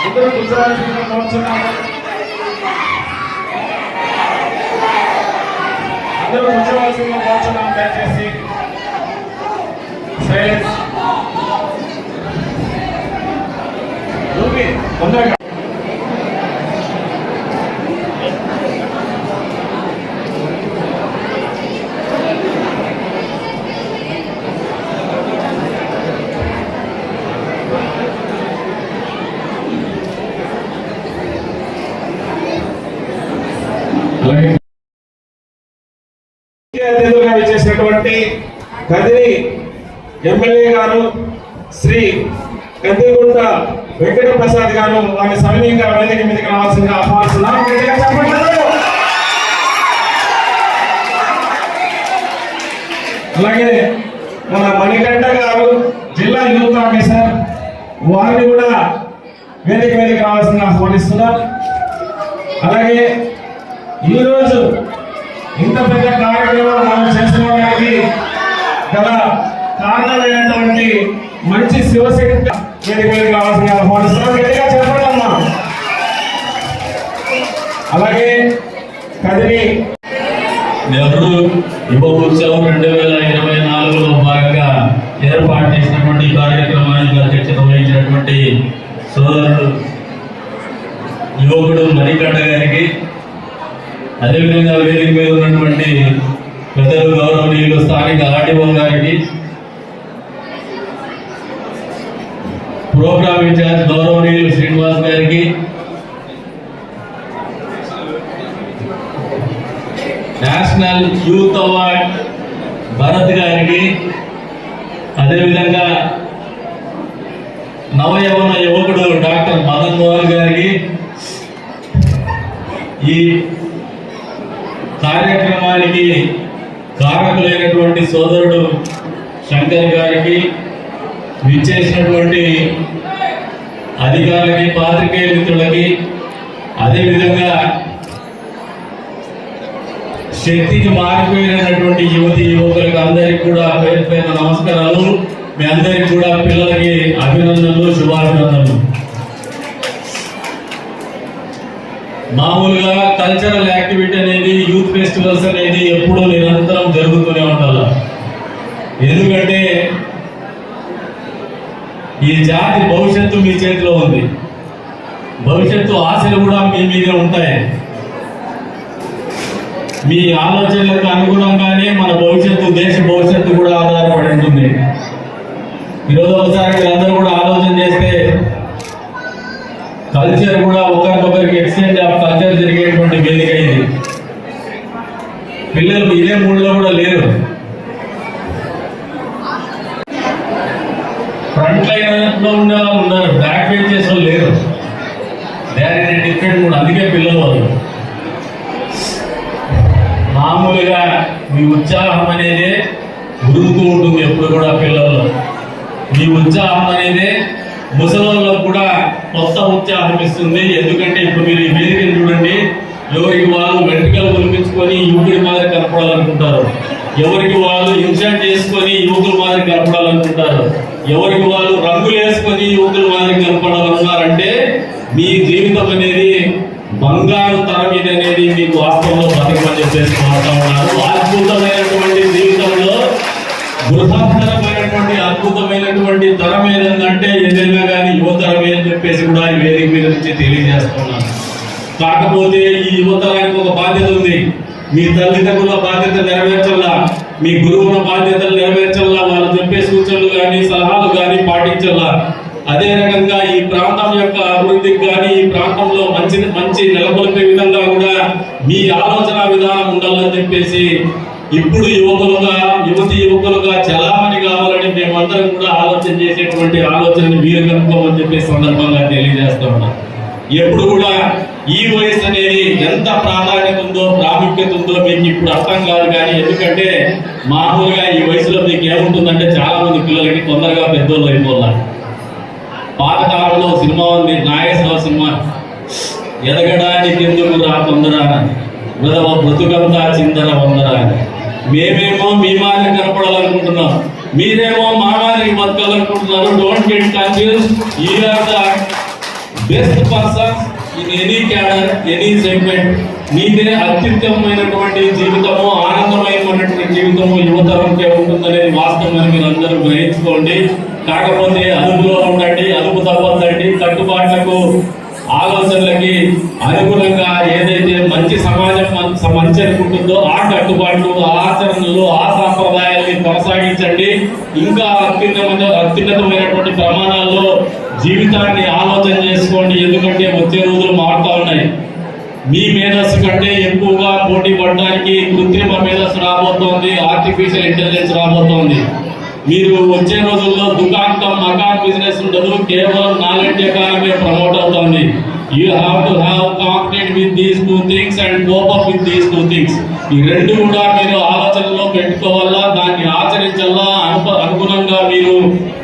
అందరూ కూర్చోవాల్సిందిగా కోరుతున్నాము అందరూ కూర్చోవాల్సిందిగా కోరుతున్నాము దయచేసి. సైలెన్స్ తొందరగా. అతిథులుగా విచ్చేసినటువంటి కదిరి ఎమ్మెల్యే గారు శ్రీ కద్దిగుంట వెంకట ప్రసాద్ గారు వారి సమయంగా వేదిక మీదకి రావాల్సిందిగా ఆహ్వానిస్తున్నాం అలాగే మన మణికంఠ గారు జిల్లా యూత్ ఆఫీసర్ వారిని కూడా వేదిక మీదకి రావాల్సిందిగా ఆహ్వానిస్తున్నాం అలాగే ఈరోజు ఇంత పెద్ద కార్యక్రమాలు మనం చేసుకోవడానికి గల కారణమైనటువంటి మంచి శివశక్తి కావాల్సిన ఆహ్వానిస్తున్నాం గట్టిగా చెప్పండి అమ్మా. అలాగే కదిరి నెహ్రూ యువ ఉత్సవం రెండు వేల ఇరవై నాలుగులో భాగంగా ఏర్పాటు చేసినటువంటి కార్యక్రమానికి అధ్యక్షత వహించినటువంటి సోదరుడు యువకుడు మణికంఠ గారికి అదేవిధంగా వేదిక మీద ఉన్నటువంటి పెద్దలు గౌరవనీయులు స్థానిక ఆర్డీఓ గారికి ప్రోగ్రామ్ ఇన్ఛార్జ్ గౌరవనీయులు శ్రీనివాస్ గారికి నేషనల్ యూత్ అవార్డ్ భరత్ గారికి అదేవిధంగా నవయవన యువకుడు డాక్టర్ మదన్ మోహన్ గారికి ఈ కార్యక్రమానికి కారకులైనటువంటి సోదరుడు శంకర్ గారికి విచ్చేసినటువంటి అధికారులకి పాత్రికేయ మిత్రులకి అదేవిధంగా శక్తికి మారిపోయినటువంటి యువతి యువకులకు అందరికి కూడా పేరు పైన నమస్కారాలు. మీ అందరికి కూడా పిల్లలకి అభినందనలు శుభాభినందనలు. మామూలుగా కల్చరల్ యాక్టివిటీ అనేది యూత్ ఫెస్టివల్స్ అనేది ఎందుకంటే ఈ జాతి భవిష్యత్తు మీ చేతిలో ఉంది. భవిష్యత్తు ఆశలు కూడా మీ మీద ఉంటాయి. మీ ఆలోచనలకు అనుగుణంగానే మన భవిష్యత్తు దేశ భవిష్యత్తు కూడా ఆధారపడి ఉంటుంది. ఈరోజు ఒకసారి వీళ్ళందరూ కూడా ఆలోచన చేస్తే కల్చర్ కూడా ఒకరికొకరికి ఎక్స్చేంజ్ ఆఫ్ కల్చర్ జరిగేటువంటి వేదిక ఇది. పిల్లలు ఇదే మూడులో కూడా లేరు. ఫ్రంట్ లైన్లో ఉన్న వాళ్ళు ఉన్నారు. బ్యాక్ బెంచెస్ వాళ్ళు లేరు. దాని డిఫరెంట్ కూడా అందుకే పిల్లలు వాళ్ళు. మామూలుగా మీ ఉత్సాహం అనేది ఉరుకుతూ ఉంటుంది ఎప్పుడు కూడా పిల్లల్లో. మీ ఉత్సాహం అనేది ముసలంలో కూడా కొత్త ఉత్సాహం ఇస్తుంది. ఎందుకంటే ఇప్పుడు మీరు ఈ వేదికను చూడండి. ఎవరికి వాళ్ళు వెంట్రుకలు ఒలిపించుకొని యువకుడి మాదిరి కనపడాలనుకుంటారు. ఎవరికి వాళ్ళు ఇన్సర్ట్ చేసుకొని యువకులు ఎవరికి వాళ్ళు రంగులు వేసుకొని వారికి మాదిరి కనపడాలన్నారంటే మీ జీవితం అనేది బంగారు తరం ఇది అనేది మీకు వాస్తవంలో బతకమని చెప్పేసి కోరుతా ఉన్నారు. అద్భుతమైనటువంటి జీవితంలో బృహత్తరమైనటువంటి అద్భుతమైనటువంటి తరం ఏదంటే ఏదైనా కానీ యువతరమే అని చెప్పేసి కూడా ఈ వేదిక మీద నుంచి తెలియజేస్తున్నాను కాకపోతే ఈ యువతరానికి ఒక బాధ్యత ఉంది. మీ తల్లిదండ్రుల బాధ్యత నెరవేర్చాలా? మీ గురువుల బాధ్యతలు నెరవేర్చల్లా వాళ్ళు చెప్పే సూచనలు కానీ సలహాలు కానీ పాటించాలా అదే రకంగా ఈ ప్రాంతం యొక్క అభివృద్ధికి కానీ ఈ ప్రాంతంలో మంచి మంచి నెలకొల్పే విధంగా కూడా మీ ఆలోచన విధానం ఉండాలని చెప్పేసి ఇప్పుడు యువకులుగా యువతి యువకులుగా చలామణి కావాలని మేమందరం కూడా ఆలోచన చేసేటువంటి ఆలోచనని మీరు కనుక్కోమని చెప్పే సందర్భంగా తెలియజేస్తా ఉన్నాం. ఎప్పుడు కూడా ఈ వయసు అనేది ఎంత ప్రాధాన్యత ఉందో ప్రాముఖ్యత ఉందో మీకు ఇప్పుడు అర్థం కాదు కానీ ఎందుకంటే మామూలుగా ఈ వయసులో మీకు ఏముంటుందంటే చాలా మంది పిల్లలకి తొందరగా పెద్దోళ్ళు అయిపోవాలి? పాతకాలంలో సినిమా ఉంది నాగేశ్వర సినిమా. ఎదగడానికి ఎందుకు రా తొందర విధవ బ్రతుకంతా చిందర వందర. మేమేమో మీ మాదిరి కనపడాలనుకుంటున్నాం. మీరేమో మా మాదిరి బతకాలనుకుంటున్నారు. డోంట్ గెట్ కన్ఫ్యూజ్ ఈ are the best persons in any cadre any segment మీదే అత్యుత్తమమైనటువంటి జీవితము ఆనందమైనటువంటి జీవితము యువతరంకే ఉంటుందనేది వాస్తవం అని మీరు అందరూ గ్రహించుకోండి. కాకపోతే అదుపులో ఉండండి అదుపు తప్పొద్దండి. కట్టుబాట్లకు ఆలోచనలకి అనుగుణంగా ఏదైతే మంచి సమాజం మంచి అనుకుంటుందో ఆ కట్టుబాట్లు ఆ ఆచరణలు ఆ సాంప్రదాయాల్ని కొనసాగించండి. ఇంకా అత్యున్నత అత్యున్నతమైనటువంటి ప్రమాణాల్లో జీవితాన్ని ఆలోచన చేసుకోండి. ఎందుకంటే వచ్చే రోజులు మారుతా ఉన్నాయి. మీ మేధస్సు కంటే ఎక్కువగా పోటీ పడడానికి కృత్రిమ మేధస్సు రాబోతోంది ఆర్టిఫిషియల్ ఇంటెలిజెన్స్ రాబోతోంది. మీరు వచ్చే రోజుల్లో దుకాణం మకాన్ బిజినెస్ ఉండదు కేవలం నాలెడ్జ్ ఎకానమీ ప్రమోట్ అవుతుంది. You have to have compete with these two things and cope up with these two things ఈ రెండు కూడా మీరు ఆలోచనలో పెట్టుకో దాన్ని ఆచరించాలా అనుప అనుగుణంగా మీరు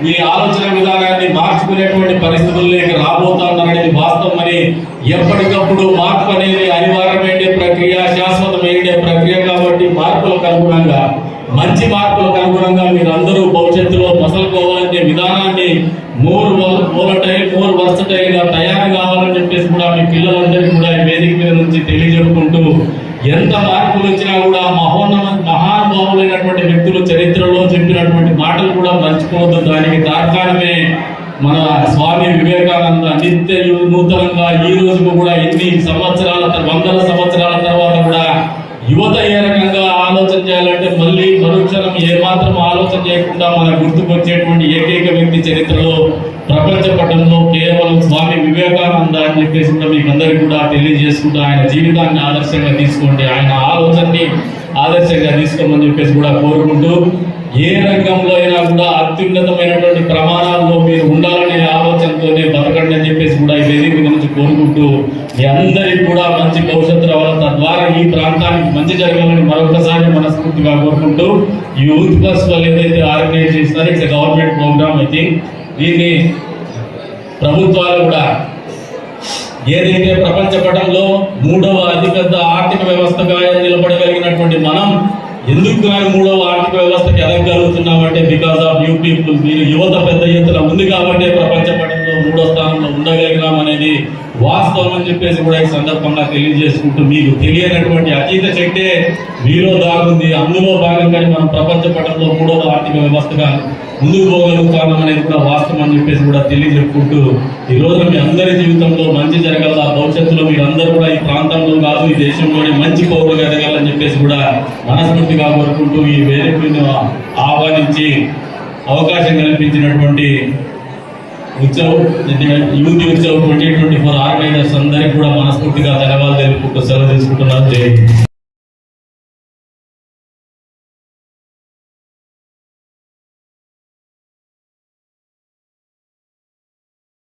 మీ ఆలోచన విధానాన్ని మార్చుకునేటువంటి పరిస్థితుల్లోకి రాబోతున్నారనేది వాస్తవం అని ఎప్పటికప్పుడు మార్పు అనేది అనివార్యమైన ప్రక్రియ శాశ్వతమైన ప్రక్రియ కాబట్టి మార్కులకు అనుగుణంగా మంచి మార్పులకు అనుగుణంగా మీరు అందరూ భవిష్యత్తులో మసలుకోవాలనే విధానాన్ని మోర్ వోలటైల్ మోర్ వర్సటైల్ తయారు కావాలని చెప్పేసి కూడా మీ పిల్లలందరికీ కూడా ఈ వేదిక మీద నుంచి తెలియజెప్పుకుంటూ ఎంత మార్పులు వచ్చినా కూడా మహోన్న మహానుభావులైనటువంటి వ్యక్తులు చరిత్రలో చెప్పినటువంటి మాటలు కూడా మర్చిపోవద్దు. దానికి తార్కాణమే మన స్వామి వివేకానంద నిత్య నూతనంగా ఈ రోజుకు కూడా ఎన్ని సంవత్సరాల వందల సంవత్సరాల తర్వాత కూడా యువత ఏ రకంగా ఆలోచన చేయాలంటే మళ్ళీ మరుక్షణం ఏమాత్రం ఆలోచన చేయకుండా మన గుర్తుకొచ్చేటువంటి ఏకైక వ్యక్తి చరిత్రలో ప్రపంచ పటంలో కేవలం స్వామి వివేకానంద అని చెప్పేసి మీకు అందరికీ కూడా తెలియజేసుకుంటూ ఆయన జీవితాన్ని ఆదర్శంగా తీసుకోండి. ఆయన ఆలోచనని ఆదర్శంగా తీసుకోమని చెప్పేసి కూడా కోరుకుంటూ ఏ రంగంలో అయినా కూడా అత్యున్నతమైనటువంటి ప్రమాణాల్లో మీరు ఉండాలనే ఆలోచనతోనే బతకండి అని చెప్పేసి కూడా ఈ వేదిక నుంచి కోరుకుంటూ మీ అందరికి కూడా మంచి భవిష్యత్తు రావాలి తద్వారా ఈ ప్రాంతానికి మంచి జరగాలని మరొకసారి మనస్ఫూర్తిగా కోరుకుంటూ ఈ యూత్ వాళ్ళు ఏదైతే ఆర్గనైజ్ చేస్తారో ఇట్స్ గవర్నమెంట్ ప్రోగ్రామ్ అయితే దీన్ని ప్రభుత్వాలు కూడా ఏదైతే ప్రపంచ పటంలో మూడవ అతిపెద్ద ఆర్థిక వ్యవస్థగా నిలబడగలిగినటువంటి మనం ఎందుకు కానీ మూడవ ఆర్థిక వ్యవస్థకి ఎదగలుగుతున్నామంటే బికాస్ ఆఫ్ యూ పీపుల్ మీరు యువత పెద్ద ఎత్తున ఉంది కాబట్టి ప్రపంచ పటంలో మూడో స్థానంలో ఉండగలిగినాం అనేది వాస్తవం అని చెప్పేసి కూడా ఈ సందర్భంగా తెలియజేసుకుంటూ మీకు తెలియనటువంటి అతీత శక్తే మీలో దాగుంది. అందులో భాగంగానే మనం ప్రపంచ పటంలో మూడవ ఆర్థిక వ్యవస్థగా ముందుకు పోగలుగుతాం అనేది కూడా వాస్తవం అని చెప్పేసి కూడా తెలియజెప్పుకుంటూ ఈ రోజు మీ అందరి జీవితంలో మంచి జరగాల భవిష్యత్తులో మీరందరూ అందరూ కూడా ఈ ప్రాంతంలో కాదు ఈ దేశంలోనే మంచి పౌరులుగా ఎదగాలని చెప్పేసి కూడా మనస్ఫూర్తిగా కోరుకుంటూ ఈ వేదికను ఆహ్వానించి అవకాశం కల్పించినటువంటి Utsav youth Utsav twenty twenty four organisers అందరికీ కూడా మనస్ఫూర్తిగా ధన్యవాదాలు తెలుపుకుంటూ సెలవు తీసుకుంటున్నాను. జై